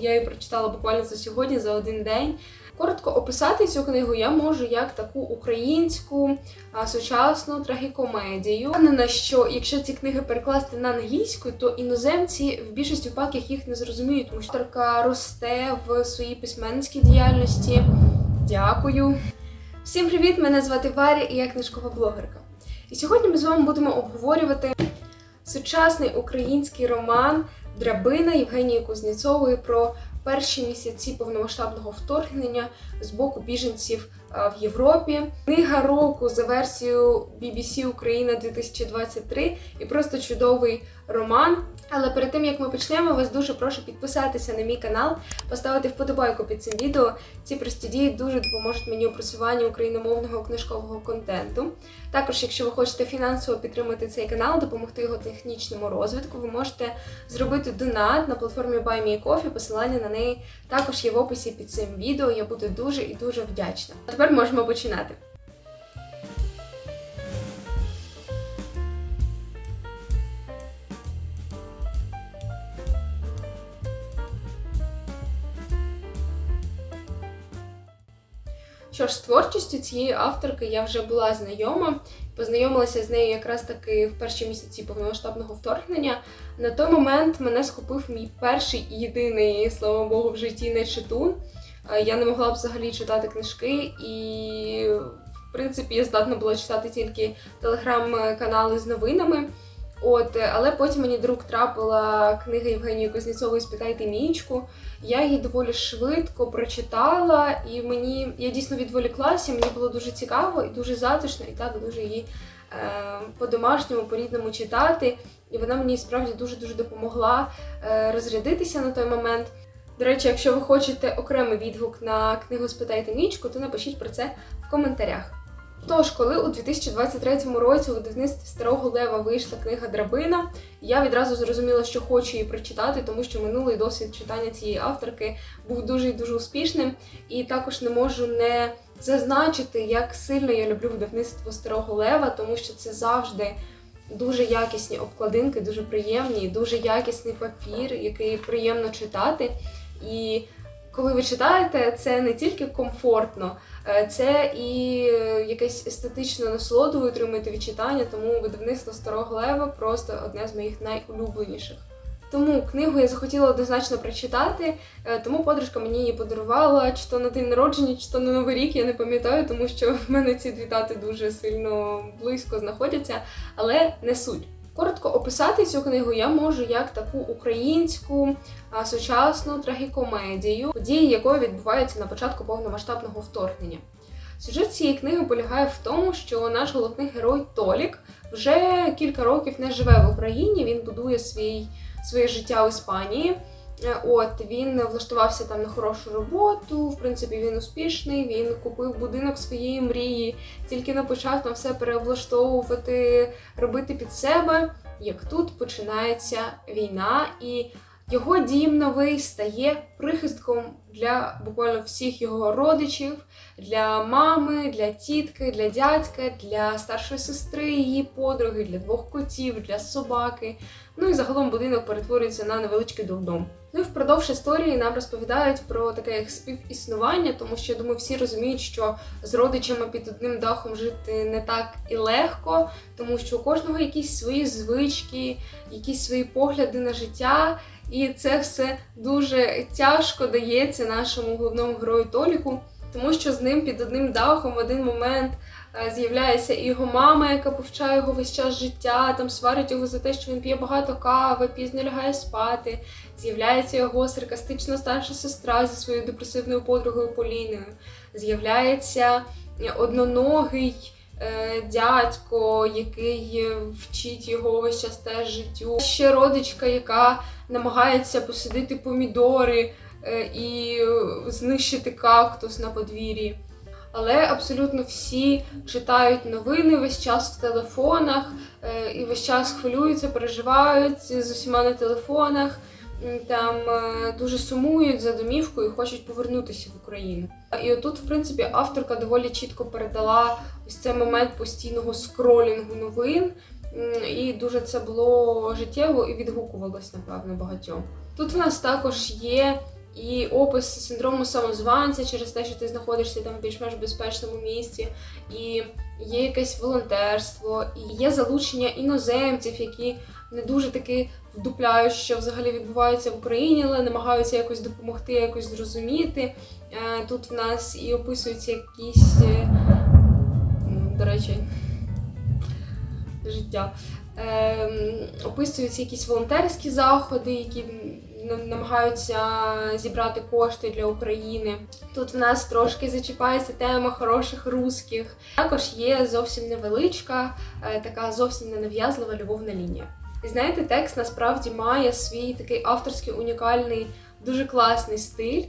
Я її прочитала буквально за сьогодні, за один день. Коротко описати цю книгу я можу як таку українську сучасну трагікомедію. Впевнена, що якщо ці книги перекласти на англійську, то іноземці в більшості випадків їх не зрозуміють, тому що авторка росте в своїй письменницькій діяльності. Дякую. Всім привіт! Мене звати Варя і я книжкова блогерка. І сьогодні ми з вами будемо обговорювати сучасний український роман Драбина Євгенії Кузнєцової про перші місяці повномасштабного вторгнення з боку біженців в Європі. Книга року за версією BBC Україна 2023 і просто чудовий роман. Але перед тим як ми почнемо, вас дуже прошу підписатися на мій канал, поставити вподобайку під цим відео. Ці прості дії дуже допоможуть мені у просуванні україномовного книжкового контенту. Також, якщо ви хочете фінансово підтримати цей канал, допомогти його технічному розвитку, ви можете зробити донат на платформі BuyMeCoffee, посилання на неї також є в описі під цим відео. Я буду дуже і дуже вдячна. Тепер можемо починати. Що ж, з творчістю цієї авторки я вже була знайома, познайомилася з нею якраз таки в перші місяці повномасштабного вторгнення. На той момент мене схопив мій перший і єдиний, слава Богу, в житті не читун. Я не могла взагалі читати книжки, і в принципі я здатна була читати тільки телеграм-канали з новинами. От, але потім мені друг трапила книга Євгенії Кузнєцової Спитайте Мічку. Я її доволі швидко прочитала, і мені я дійсно відволіклася. Мені було дуже цікаво і дуже затишно, і так дуже її е, по-домашньому, по-рідному читати. І вона мені справді дуже дуже допомогла е, розрядитися на той момент. До речі, якщо ви хочете окремий відгук на книгу Спитайте Мічку, то напишіть про це в коментарях. Тож, коли у 2023 році у видавництві Старого Лева вийшла книга Драбина, я відразу зрозуміла, що хочу її прочитати, тому що минулий досвід читання цієї авторки був дуже і дуже успішним. І також не можу не зазначити, як сильно я люблю видавництво Старого Лева, тому що це завжди дуже якісні обкладинки, дуже приємні, дуже якісний папір, який приємно читати. І коли ви читаєте, це не тільки комфортно, е, це і е, якесь естетичне насолоду ви отримуєте від читання, тому видавництво Старого Лева просто одне з моїх найулюбленіших. Тому книгу я захотіла однозначно прочитати, е, тому подружка мені її подарувала чи то на день народження, чи то на Новий рік, я не пам'ятаю, тому що в мене ці дві дати дуже сильно близько знаходяться, але не суть. Коротко описати цю книгу я можу як таку українську сучасну трагікомедію, події якої відбуваються на початку повномасштабного вторгнення. Сюжет цієї книги полягає в тому, що наш головний герой Толік вже кілька років не живе в Україні. Він будує свій, своє життя в Іспанії. Е, От він влаштувався там на хорошу роботу. В принципі, він успішний. Він купив будинок своєї мрії, тільки не почав там все перевлаштовувати, робити під себе. Як тут починається війна, і його дім новий стає прихистком для буквально всіх його родичів, для мами, для тітки, для дядька, для старшої сестри, її подруги, для двох котів, для собаки. Ну і загалом будинок перетворюється на невеличкий дурдом. Ну і впродовж історії нам розповідають про таке як співіснування, тому що я думаю, всі розуміють, що з родичами під одним дахом жити не так і легко, тому що у кожного якісь свої звички, якісь свої погляди на життя. І це все дуже тяжко дається нашому головному герою Толіку, тому що з ним під одним дахом в один момент е, з'являється і його мама, яка повчає його весь час життя, там сварить його за те, що він п'є багато кави, пізно лягає спати. З'являється його саркастична старша сестра зі своєю депресивною подругою Поліною. З'являється одноногий е, дядько, який е, вчить його весь час теж життю. Ще родичка, яка намагається посадити помідори е, і е, знищити кактус на подвір'ї. Але абсолютно всі читають новини весь час в телефонах е, і весь час хвилюються, переживають з усіма на телефонах. Там е, дуже сумують за домівкою і хочуть повернутися в Україну. І отут, в принципі, авторка доволі чітко передала ось цей момент постійного скролінгу новин, і дуже це було життєво і відгукувалось, напевно, багатьом. Тут в нас також є і опис синдрому самозванця через те, що ти знаходишся там в більш-менш безпечному місці, і є якесь волонтерство, і є залучення іноземців, які не дуже таки вдупляють, що взагалі відбувається в Україні, але намагаються якось допомогти, якось зрозуміти. Е, Тут в нас і описуються якісь, е, до речі, життя. Ем, описуються якісь волонтерські заходи, які намагаються зібрати кошти для України. Тут в нас трошки зачіпається тема хороших русських. Також є зовсім невеличка, е, така зовсім ненав'язлива любовна лінія. І знаєте, текст насправді має свій такий авторський унікальний. Дуже класний стиль.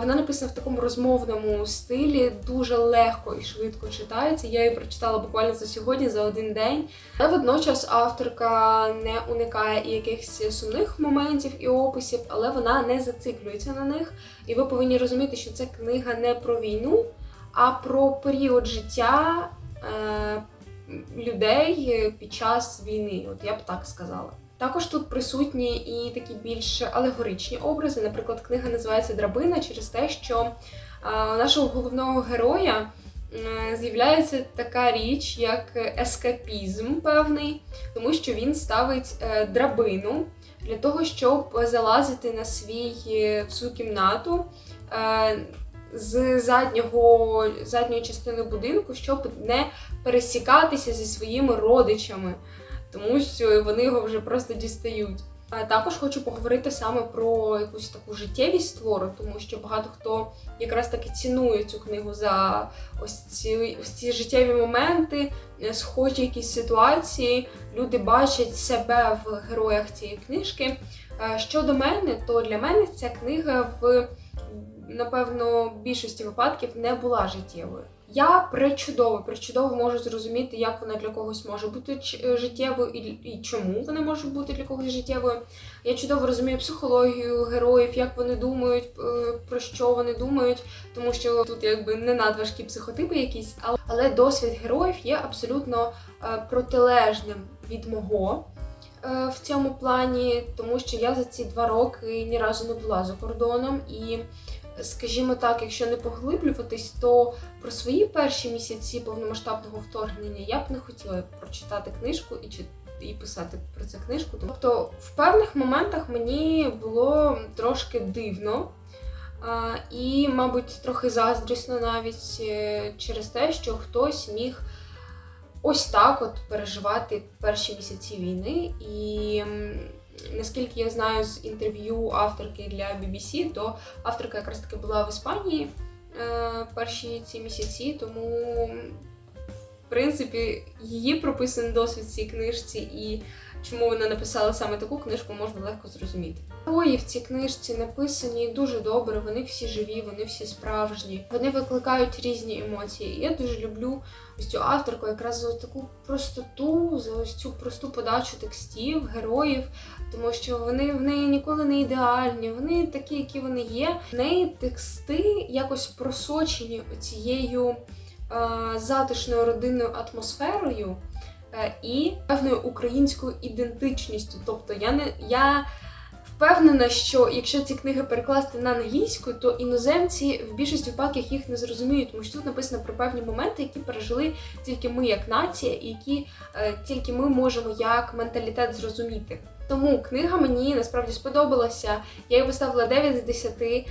Вона написана в такому розмовному стилі, дуже легко і швидко читається. Я її прочитала буквально за сьогодні, за один день. Але водночас авторка не уникає і якихось сумних моментів і описів, але вона не зациклюється на них. І ви повинні розуміти, що це книга не про війну, а про період життя е, людей під час війни. От я б так сказала. Також тут присутні і такі більш алегоричні образи. Наприклад, книга називається Драбина через те, що нашого головного героя з'являється така річ, як ескапізм певний, тому що він ставить е, драбину для того, щоб залазити на свій е, в свою кімнату. е, З заднього задньої частини будинку, щоб не пересікатися зі своїми родичами тому що вони його вже просто дістають. Також хочу поговорити саме про якусь таку життєвість твору, тому що багато хто якраз таки цінує цю книгу за ось ці ось ці життєві моменти, е, схожі якісь ситуації. Люди бачать себе в героях цієї книжки. Е, Щодо мене, то для мене ця книга в напевно більшості випадків не була життєвою. Я пречудово, пречудово можу зрозуміти, як вона для когось може бути життєвою і, і чому вона може бути для когось життєвою. Я чудово розумію психологію героїв, як вони думають, е, про що вони думають, тому що тут якби не надважкі психотипи якісь, але, але досвід героїв є абсолютно е, протилежним від мого. е, В цьому плані, тому що я за ці два роки ні разу не була за кордоном, і, скажімо так, якщо не поглиблюватись, то про свої перші місяці повномасштабного вторгнення я б не хотіла прочитати книжку і чи і писати про це книжку. Тобто, в певних моментах мені було трошки дивно. І, мабуть, трохи заздрісно навіть е, через те, що хтось міг ось так от переживати перші місяці війни. І наскільки я знаю з інтерв'ю авторки для BBC, то авторка якраз таки була в Іспанії е, перші ці місяці, тому в принципі її прописаний досвід в цій книжці і чому вона написала саме таку книжку, можна легко зрозуміти. Герої в цій книжці написані дуже добре, вони всі живі, вони всі справжні, вони викликають різні емоції. І я дуже люблю ось цю авторку якраз за таку простоту, за ось цю просту подачу текстів, героїв, тому що вони в неї ніколи не ідеальні, вони такі, які вони є. В неї тексти якось просочені цією е, затишною родинною атмосферою і певною українською ідентичністю. Тобто я не я. Впевнена, що якщо ці книги перекласти на англійську, то іноземці в більшості випадків їх не зрозуміють, тому що тут написано про певні моменти, які пережили тільки ми як нація, і які е, тільки ми можемо як менталітет зрозуміти. Тому книга мені насправді сподобалася. Я їй поставила 9 з 10. Е,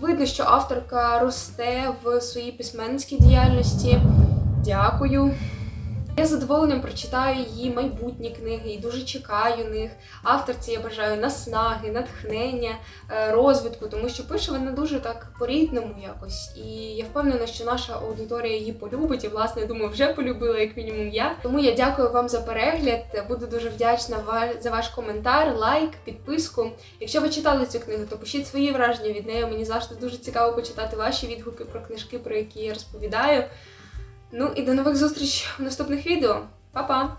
видно, що авторка росте в своїй письменницькій діяльності. Дякую. Я з задоволенням прочитаю її майбутні книги і дуже чекаю них. Авторці я бажаю наснаги, натхнення, е, розвитку, тому що пише вона дуже так по-рідному якось. І я впевнена, що наша аудиторія її полюбить. І, власне, я думаю, вже полюбила, як мінімум, я. Тому я дякую вам за перегляд. Буду дуже вдячна за ваш коментар, лайк, підписку. Якщо ви читали цю книгу, то пишіть свої враження від неї. Мені завжди дуже цікаво почитати ваші відгуки про книжки, про які я розповідаю. Ну і до нових зустріч в наступних відео. Па-па!